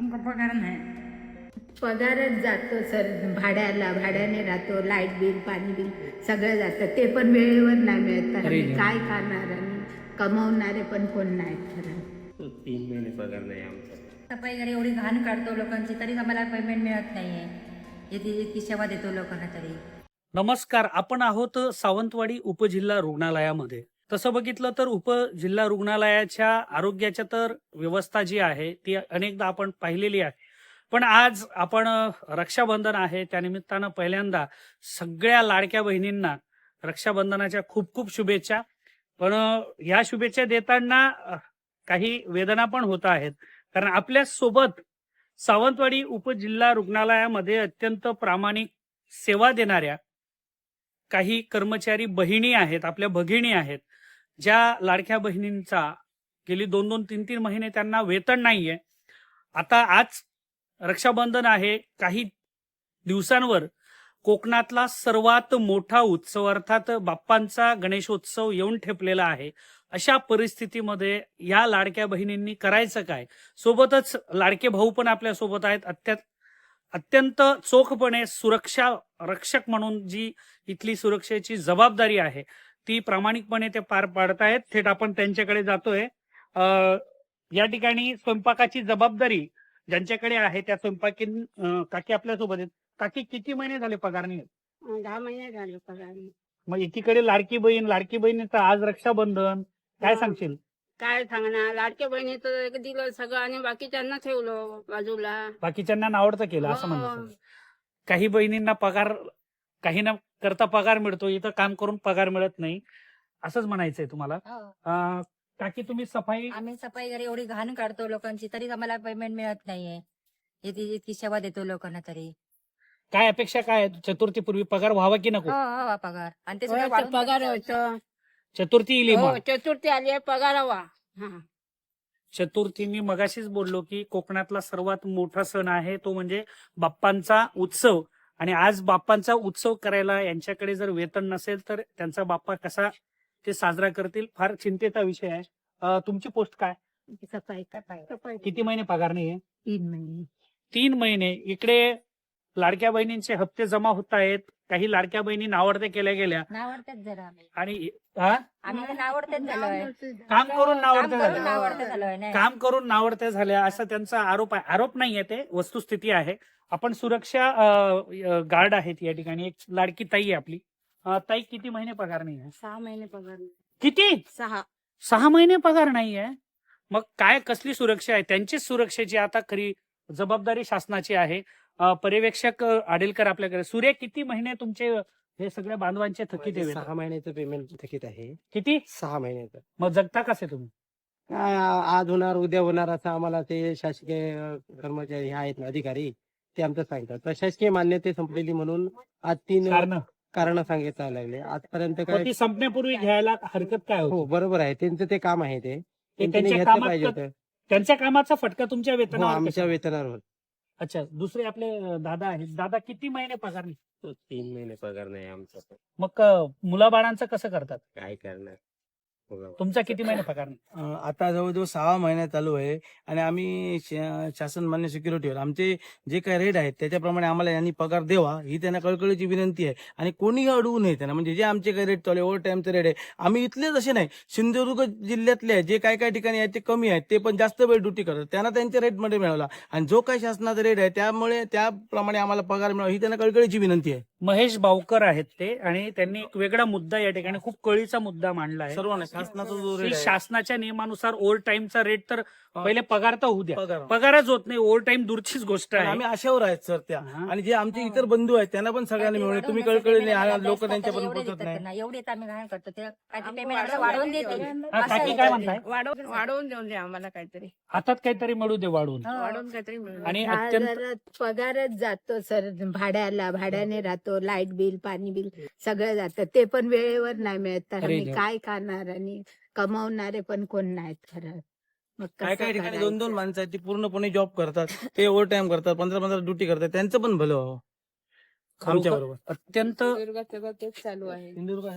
आमका पगार नाही. पगारच जातो सर. भाड्याला भाड्याने राहतो. लाइट बिल पाणी बिल सगळं जातं. ते पण वेळेवर नाही मिळत तर अरे आम्ही देवा. काय करणार आणि कमवणारे पण कोण नाहीत खरं. तीन महिने पगार नाही आमचा. सफाई घरी एवढी घाण काढतो लोकांची तरी आम्हाला पेमेंट मिळत नाहीये. इतकी सेवा देतो लोकांना तरी. नमस्कार. आपण आहोत सावंतवाडी उपजिल्हा रुग्णालयामध्ये. तसं बघितलं तर उपजिल्हा रुग्णालयाच्या आरोग्याच्या तर व्यवस्था जी आहे ती अनेकदा आपण पाहिलेली आहे. पण आज आपण रक्षाबंधन आहे त्यानिमित्तानं पहिल्यांदा सगळ्या लाडक्या बहिणींना रक्षाबंधनाच्या खूप खूप शुभेच्छा. पण या शुभेच्छा देताना काही वेदना पण होत आहेत. कारण आपल्यासोबत सावंतवाडी उपजिल्हा रुग्णालयामध्ये अत्यंत प्रामाणिक सेवा देणाऱ्या काही कर्मचारी बहिणी आहेत आपल्या भगिणी आहेत. ज्या लाडक्या बहिणींचा गेली दोन दोन तीन तीन महिने त्यांना वेतन नाहीये. आता आज रक्षाबंधन आहे. काही दिवसांवर कोकणातला सर्वात मोठा उत्सव अर्थात बाप्पांचा गणेशोत्सव येऊन ठेपलेला आहे. अशा परिस्थितीमध्ये या लाडक्या बहिणींनी करायचं काय? सोबतच लाडके भाऊ पण आपल्यासोबत आहेत. अत्यंत अत्यंत चोखपणे सुरक्षा रक्षक म्हणून जी इथली सुरक्षेची जबाबदारी आहे. ती प्रामाणिकपणे ते पार पाडतायत. थेट आपण त्यांच्याकडे जातोय. या ठिकाणी स्वयंपाकाची जबाबदारी ज्यांच्याकडे आहे त्या स्वयंपाकीन अं, काकी आपल्यासोबत आहेत. काकी किती महिने झाले पगार नाही दहा महिने झाले पगार मग एकीकडे लाडकी बहीण लाडकी बहिणीचं आज रक्षाबंधन. काय. सांगशील? काय सांगणार? लाडक्या बहिणीचं एक दिलं सगळं आणि बाकीच्यांना ठेवलं बाजूला. बाकीच्यांना नावडतं केलं असं हो. म्हणणं काही बहिणींना पगार काही ना करता पगार मिळतो इथं काम करून पगार मिळत नाही. असंच म्हणायचंय तुम्हाला. अं, काकी तुम्ही सफाई आम्ही सफाई घरी एवढी घाण काढतो लोकांची तरी आम्हाला पेमेंट मिळत नाहीये. इतकी इतकी सेवा देतो लोकांना तरी. काय अपेक्षा काय आहे? चतुर्थीपूर्वी पगार व्हावा की हो नको हो पगार. आणि ते सगळं वाढून पगार. होतं. चतुर्थी येईल हो, मग. चतुर्थी आली आहे पगार हवा. हा. चतुर्थी मी मगाशीच बोललो की कोकणातला सर्वात मोठा सण आहे तो म्हणजे बाप्पांचा उत्सव. आणि आज बाप्पांचा उत्सव करायला यांच्याकडे जर वेतन नसेल तर त्यांचा बाप्पा कसा ते साजरा करतील? फार चिंतेचा विषय आहे. तुमची पोस्ट काय? किती महिने पगार नाही तीन महिने. तीन महिने. इकडे लाडक्या बहिणींचे हप्ते जमा होत आहेत. काही लाडक्या बहिणी नावडते केल्या गेल्या. नावडतेच जरा आम्ही. आणि हा? आम्ही तर नावडतेच झालोय काम करून नावडते करून झाल्या. नावडते झालोय नाही. काम करून नावडत्या झाल्या असा त्यांचा आरोप आहे. आरोप नाहीये ते. वस्तुस्थिती आहे. आपण सुरक्षा गार्ड आहेत या ठिकाणी. एक लाडकी ताई आहे आपली. अं, ताई किती महिने पगार नाही आहे? सहा महिने पगार नाही. किती? सहा. सहा महिने पगार नाही आहे? मग काय कसली सुरक्षा आहे? त्यांचीच सुरक्षेची आता खरी जबाबदारी शासनाची आहे. पर्यवेक्षक आडेलकर आपल्याकडे. सूर्य किती महिने तुमचे हे सगळ्या बांधवांचे थकीत आहे? सहा महिन्याचं पेमेंट थकीत आहे. किती? सहा महिन्याचं. मग जगता कसे तुम्ही? काय आज होणार उद्या होणार असं आम्हाला ते शासकीय कर्मचारी हे आहेत ना अधिकारी ते आमचं सांगतात. प्रशासकीय मान्यते संपलेली म्हणून आज तीन कारण? कारण सांगितलं लागले आजपर्यंत काय संपण्यापूर्वी घ्यायला हरकत काय हो बरोबर आहे. त्यांचं ते काम आहे ते. त्यांनी त्यांच्या कामाचा फटका तुमच्या हो, वेतनावर आमच्या? वेतनावर. अच्छा दुसरे आपले अं, दादा आहेत. दादा किती महिने पगार नाही? तीन महिने पगार नाही आमचा. मग अं, मुलाबाळांचं कसं करतात? काय करणार? तुमचा किती महिने पगार? अं, आता जवळजवळ सहा महिने चालू आहे आणि आम्ही श- शासन मान्य सिक्युरिटीवर आमचे जे काही रेट आहेत त्याच्याप्रमाणे आम्हाला यांनी पगार द्यावा ही त्यांना कळकळीची विनंती आहे. आणि कोणीही अडवू नये त्यांना. म्हणजे जे आमचे काही रेट चालू आहे ओव्हर टाईमचे रेट आहे आम्ही इथलेच असे नाही. सिंधुदुर्ग जिल्ह्यातले आहे, जे काय काय ठिकाणी आहेत ते कमी आहेत ते पण जास्त वेळ ड्युटी करतात. त्यांना त्यांच्या रेटमध्ये मिळवला आणि जो काही शासनाचा रेट आहे त्यामुळे त्याप्रमाणे आम्हाला पगार मिळावा ही त्यांना कळकळीची विनंती आहे. महेश बावकर आहेत ते आणि त्यांनी एक वेगळा मुद्दा या ठिकाणी खूप कळीचा मुद्दा मांडला आहे. सर्वांना शासनाचा जो की रेट आहे. शासनाच्या नियमानुसार ओव्हर टाईमचा रेट तर पहिले पगार तर होऊ द्या. पगार पगारच होत नाही. ओव्हर टाईम दूरचीच गोष्ट पण आहे. आम्ही आशावर आहेत सर त्या. हा. आणि जे आमचे इतर बंधू आहेत त्यांना पण सगळ्यांनी मिळवले तुम्ही कळकळीने लोक त्यांच्यापर्यंत पोहोचत नाही. एवढेच आम्ही घाण करतो. ते काय आम्ही पेमेंट वाढवून वाढवून हा, काकी काय म्हणताय? वाढवून वाढवून देऊन द्या आम्हाला काहीतरी. हातात काहीतरी मिळू दे वाढवून हो. वाढवून काहीतरी मिळून आणि. अत्यंत पगारच जातो सर भाड्याला भाड्याने राहतो लाइट बिल पाणी बिल सगळं जातं. ते पण वेळेवर नाही मिळत. तर अरे आम्ही देवा. काय खाणार आणि कमवणारे पण कोण नाहीत खरं मग काय कसं काय ठिकाणी? दोन दोन माणसं आहेत ती पूर्णपणे जॉब करतात ते ओव्हर टाइम करतात पंधरा पंधरा ड्युटी करतात त्यांचं पण भलं व्हावं आमच्या बरोबर अत्यंत चालू आहे सिंधुदुर्गात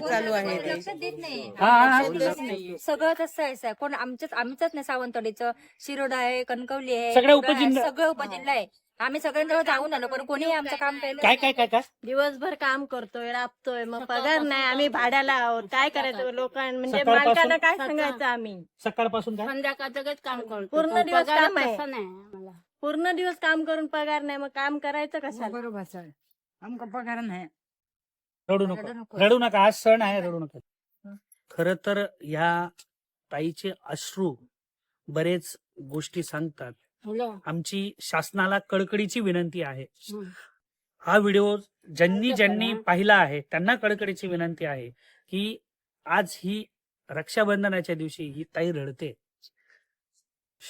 चालू आहे ते. लक्षात देत नाही हा, हा, हा. लक्षात देत नाही. सगळं तसं आहे साहेब. कोण आमच्याच आमचंच नाही सावंतवाडीचं शिरोडा आहे कणकवली आहे सगळ्या सगळं आहे, उपजिल्हा- सगळं उपजिल्हा आहे आम्ही सगळ्यांजवळ जाऊन आलो पण कोणी आमचं काम केलं काय काय काय काय? दिवसभर काम करतोय राबतोय मग पगार नाही आम्ही भाड्याला आहोत. काय करायचं? लोकांना म्हणजे सकाळपासून- मालकाला काय सांगायचं आम्ही? सकाळपासून काय? संध्याकाळचं काम करतो पूर्ण दिवस काम आहे. तसा नाही आम्हाला. पूर्ण दिवस काम करून पगार नाही मग काम करायचं कशाला? बरोबर सर. आमका पगार नाही. रडू नका. रडू नका. आज सण आहे रडू नका. खर तर ह्या ताईचे अश्रू बरेच गोष्टी सांगतात. आमची शासनाला कळकळीची विनंती आहे. हं. हा व्हिडिओ ज्यांनी ज्यांनी पाहिला आहे त्यांना कळकळीची विनंती आहे की आज ही रक्षाबंधनाच्या दिवशी ही ताई रडते.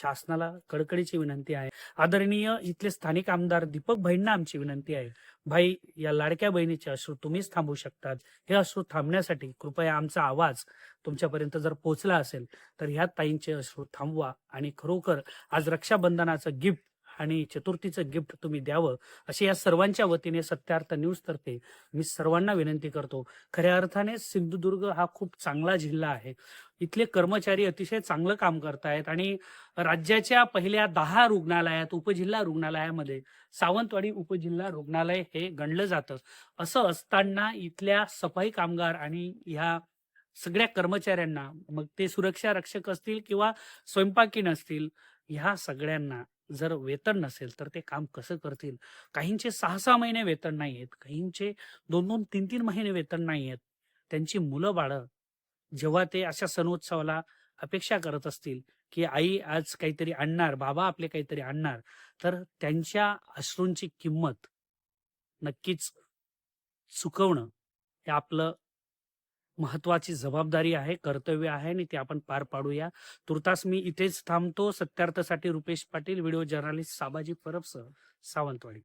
शासनाला कडकडीची विनंती आहे. आदरणीय इथले स्थानिक आमदार दीपक भाईंना आमची विनंती आहे. भाई या लाडक्या बहिणीचे अश्रू तुम्हीच थांबू शकतात. हे अश्रू थांबण्यासाठी कृपया आमचा आवाज तुमच्यापर्यंत जर पोहोचला असेल तर ह्या ताईंचे अश्रू थांबवा आणि खरोखर आज रक्षाबंधनाचं गिफ्ट आणि चतुर्थीचं गिफ्ट तुम्ही द्यावं अशी या सर्वांच्या वतीने सत्यार्थ न्यूज तर्फे मी सर्वांना विनंती करतो. खऱ्या अर्थाने सिंधुदुर्ग हा खूप चांगला जिल्हा आहे. इथले कर्मचारी अतिशय चांगलं काम करतायत आणि राज्याच्या पहिल्या दहा रुग्णालयात उपजिल्हा रुग्णालयामध्ये सावंतवाडी उपजिल्हा रुग्णालय हे गणलं जातं. असं असताना इथल्या सफाई कामगार आणि ह्या सगळ्या कर्मचाऱ्यांना मग ते सुरक्षा रक्षक असतील किंवा स्वयंपाकीन असतील ह्या सगळ्यांना जर वेतन नसेल तर ते काम कसं करतील? काहींचे सहा सहा महिने वेतन नाही आहेत काहींचे दोन दोन तीन तीन महिने वेतन नाही आहेत त्यांची मुलं बाळं जेव्हा ते अशा सणोत्सवाला अपेक्षा करत असतील की आई आज काहीतरी आणणार बाबा आपले काहीतरी आणणार तर त्यांच्या अश्रूंची किंमत नक्कीच चुकवणं हे आपलं महत्वाची जबाबदारी आहे कर्तव्य आहे आणि ते आपण पार पाडूया. तुर्तास मी इथेच थांबतो. सत्यार्थासाठी रुपेश पाटील व्हिडिओ जर्नलिस्ट साबाजी परबसह सावंतवाडी.